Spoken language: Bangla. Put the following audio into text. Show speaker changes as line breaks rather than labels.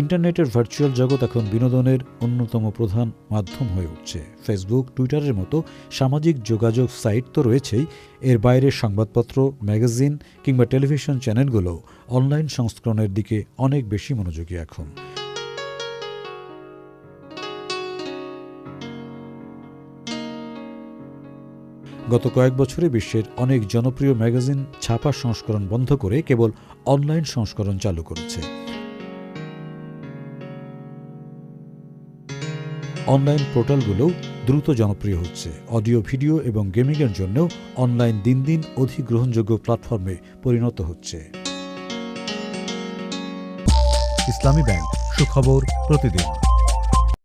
ইন্টারনেটের ভার্চুয়াল জগৎ এখন বিনোদনের অন্যতম প্রধান মাধ্যম হয়ে উঠছে। ফেসবুক টুইটারের মতো সামাজিক যোগাযোগ সাইট তো রয়েছেই। এর বাইরে সংবাদপত্র ম্যাগাজিন কিংবা টেলিভিশন চ্যানেলগুলো অনলাইন সংস্করণের দিকে অনেক বেশি মনোযোগী এখন। গত কয়েক বছরে বিশ্বের অনেক জনপ্রিয় ম্যাগাজিন ছাপা সংস্করণ বন্ধ করে কেবল অনলাইন সংস্করণ চালু করেছে। অনলাইন পোর্টালগুলোও দ্রুত জনপ্রিয় হচ্ছে। অডিও, ভিডিও এবং গেমিংয়ের জন্যও অনলাইন দিন দিন অধিক গ্রহণযোগ্য প্ল্যাটফর্মে পরিণত হচ্ছে।
ইসলামী ব্যাংক, সুখবর প্রতিদিন।